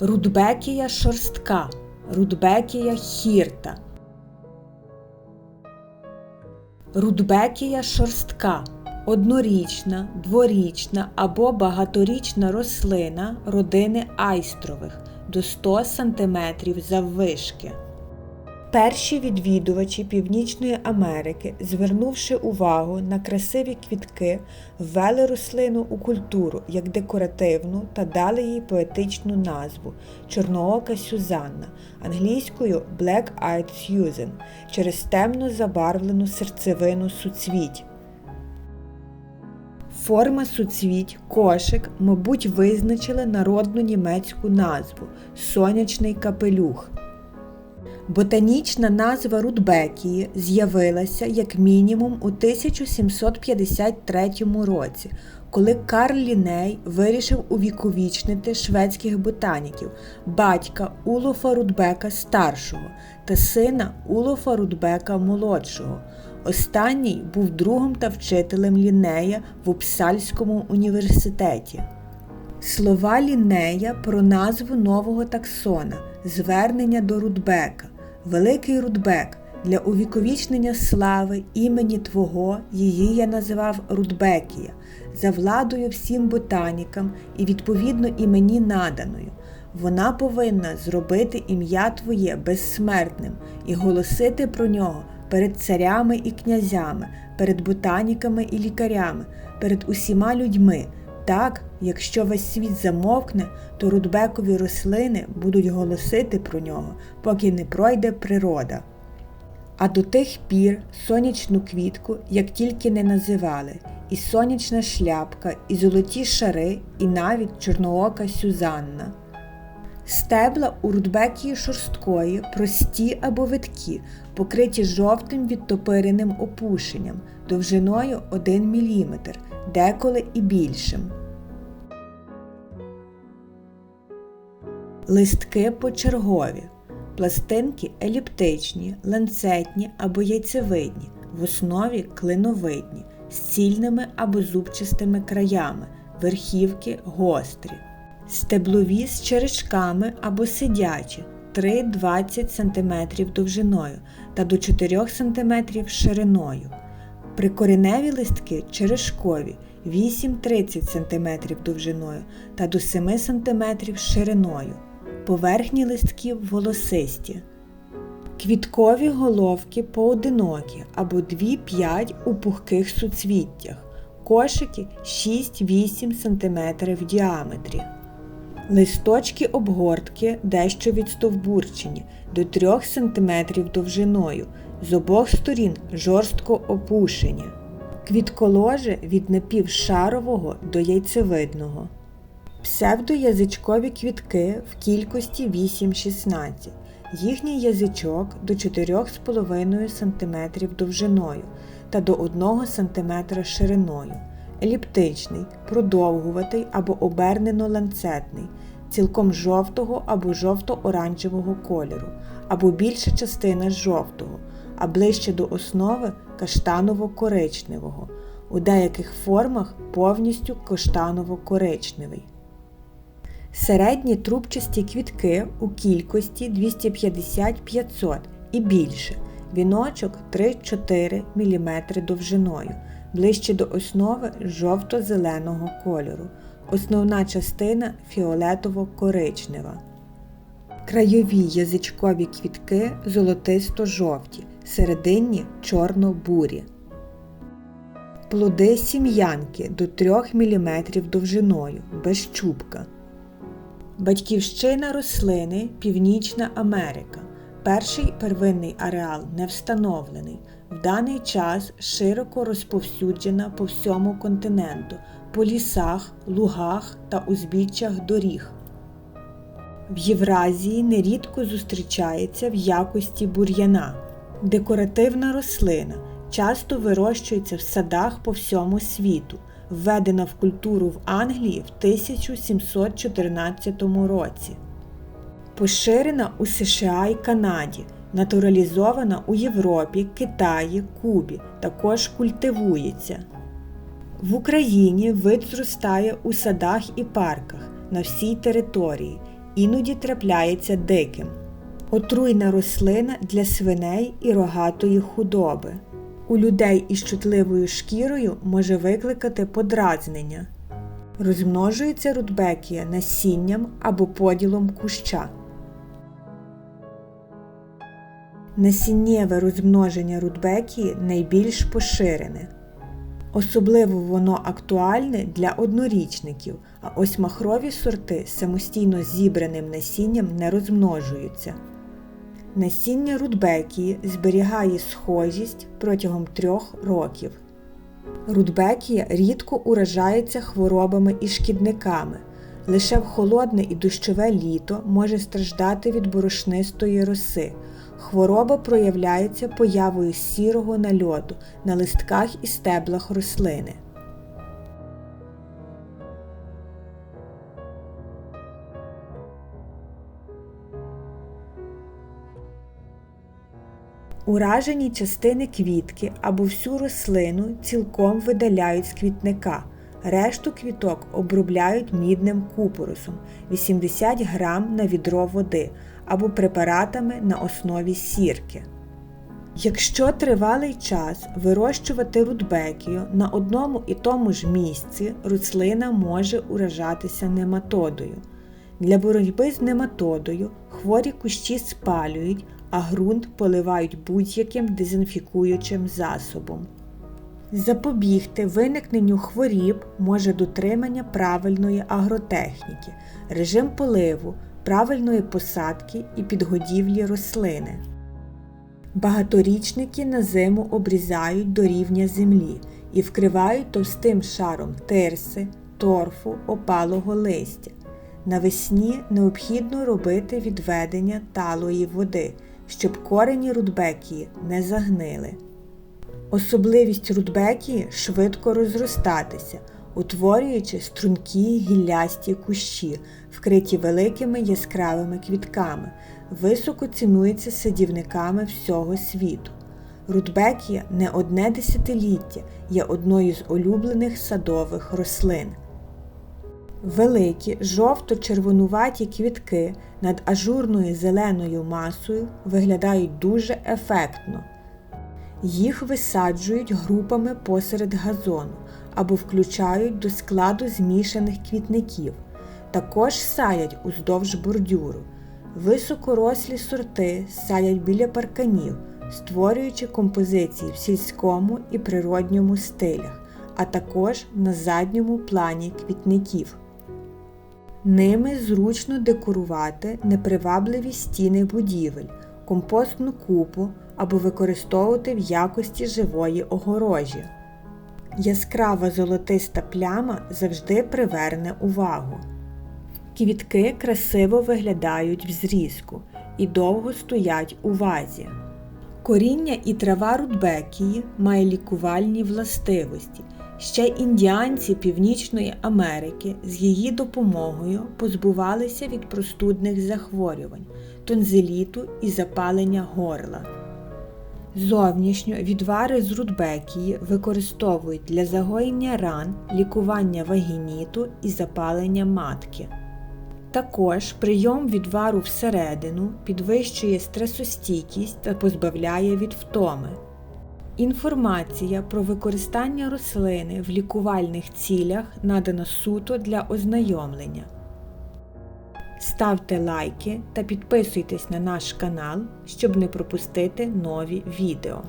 Рудбекія шорстка, рудбекія хірта. Рудбекія шорстка однорічна, дворічна або багаторічна рослина родини айстрових до 100 см заввишки. Перші відвідувачі Північної Америки, звернувши увагу на красиві квітки, ввели рослину у культуру як декоративну та дали їй поетичну назву Чорноока Сюзанна, англійською Black Eyed Susan, через темно забарвлену серцевину суцвіть. Форма суцвіть, кошик, мабуть, визначили народну німецьку назву сонячний капелюх. Ботанічна назва Рудбекії з'явилася як мінімум у 1753 році, коли Карл Ліней вирішив увіковічнити шведських ботаніків, батька Улофа Рудбека старшого та сина Улофа Рудбека молодшого. Останній був другом та вчителем Лінея в Упсальському університеті. Слова Лінея про назву нового таксона, звернення до Рудбека. Великий Рудбек, для увіковічнення слави імені Твого її я називав Рудбекія, за владою всім ботанікам і відповідно імені наданою. Вона повинна зробити ім'я Твоє безсмертним і голосити про нього перед царями і князями, перед ботаніками і лікарями, перед усіма людьми. Так, якщо весь світ замовкне, то рудбекові рослини будуть голосити про нього, поки не пройде природа. А до тих пір сонячну квітку як тільки не називали, і сонячна шляпка, і золоті шари, і навіть чорноока Сюзанна. Стебла у рудбекії шорсткої, прості або виткі, покриті жовтим відтопиреним опушенням довжиною 1 мм, деколи і більшим. Листки почергові. Пластинки еліптичні, ланцетні або яйцевидні, в основі клиновидні, з цільними або зубчастими краями, верхівки гострі, стеблові з черешками або сидячі 3-20 см довжиною та до 4 см шириною. Прикореневі листки черешкові 8-30 см довжиною та до 7 см шириною поверхні листків волосисті. Квіткові головки поодинокі або 2-5 у пухких суцвіттях, кошики 6-8 см в діаметрі. Листочки обгортки дещо відстовбурчені до 3 см довжиною, з обох сторін жорстко опушені. Квітколоже від напівшарового до яйцевидного. Псевдоязичкові квітки в кількості 8-16. Їхній язичок до 4,5 см довжиною та до 1 см шириною, еліптичний, продовгуватий або обернено-ланцетний, цілком жовтого або жовто-оранжевого кольору, або більша частина жовтого, а ближче до основи каштаново-коричневого, у деяких формах повністю каштаново-коричневий. Середні трубчасті квітки у кількості 250-500 і більше. Віночок 3-4 мм довжиною, ближче до основи жовто-зеленого кольору. Основна частина фіолетово-коричнева. Краєві язичкові квітки золотисто-жовті, серединні чорно-бурі. Плоди сім'янки до 3 мм довжиною, без чубка. Батьківщина рослини Північна Америка. Перший первинний ареал не встановлений. В даний час широко розповсюджена по всьому континенту, по лісах, лугах та узбіччях доріг. В Євразії нерідко зустрічається в якості бур'яна. Декоративна рослина часто вирощується в садах по всьому світу введена в культуру в Англії в 1714 році. Поширена у США і Канаді, натуралізована у Європі, Китаї, Кубі, також культивується. В Україні вид зростає у садах і парках на всій території іноді трапляється диким. Отруйна рослина для свиней і рогатої худоби. У людей із чутливою шкірою може викликати подразнення. Розмножується рудбекія насінням або поділом куща. Насіннєве розмноження рудбекії найбільш поширене. Особливо воно актуальне для однорічників, а ось махрові сорти самостійно зібраним насінням не розмножуються. Насіння рудбекії зберігає схожість протягом трьох років. Рудбекія рідко уражається хворобами і шкідниками. Лише в холодне і дощове літо може страждати від борошнистої роси. Хвороба проявляється появою сірого нальоту на листках і стеблах рослини. Уражені частини квітки або всю рослину цілком видаляють з квітника. Решту квіток обробляють мідним купоросом 80 г на відро води або препаратами на основі сірки. Якщо тривалий час вирощувати рудбекію на одному і тому ж місці, рослина може уражатися нематодою. Для боротьби з нематодою хворі кущі спалюють, а ґрунт поливають будь-яким дезінфікуючим засобом. Запобігти виникненню хворіб може дотримання правильної агротехніки, режим поливу, правильної посадки і підгодівлі рослини. Багаторічники на зиму обрізають до рівня землі і вкривають товстим шаром тирси, торфу, опалого листя. Навесні необхідно робити відведення талої води, щоб корені рудбекії не загнили. Особливість рудбекії швидко розростатися, утворюючи стрункі гіллясті кущі, вкриті великими яскравими квітками, високо цінується садівниками всього світу. Рудбекія не одне десятиліття є одною з улюблених садових рослин. Великі жовто-червонуваті квітки над ажурною зеленою масою виглядають дуже ефектно. Їх висаджують групами посеред газону або включають до складу змішаних квітників. Також саять уздовж бордюру. Високорослі сорти саять біля парканів, створюючи композиції в сільському і природньому стилях, а також на задньому плані квітників. Ними зручно декорувати непривабливі стіни будівель, компостну купу або використовувати в якості живої огорожі. Яскрава золотиста пляма завжди приверне увагу. Квітки красиво виглядають в зрізку і довго стоять у вазі. Коріння і трава рудбекії має лікувальні властивості. Ще індіанці Північної Америки з її допомогою позбувалися від простудних захворювань, тонзиліту і запалення горла. Зовнішньо відвари з рудбекії використовують для загоєння ран, лікування вагініту і запалення матки. Також прийом відвару всередину підвищує стресостійкість та позбавляє від втоми. Інформація про використання рослини в лікувальних цілях надана суто для ознайомлення. Ставте лайки та підписуйтесь на наш канал, щоб не пропустити нові відео.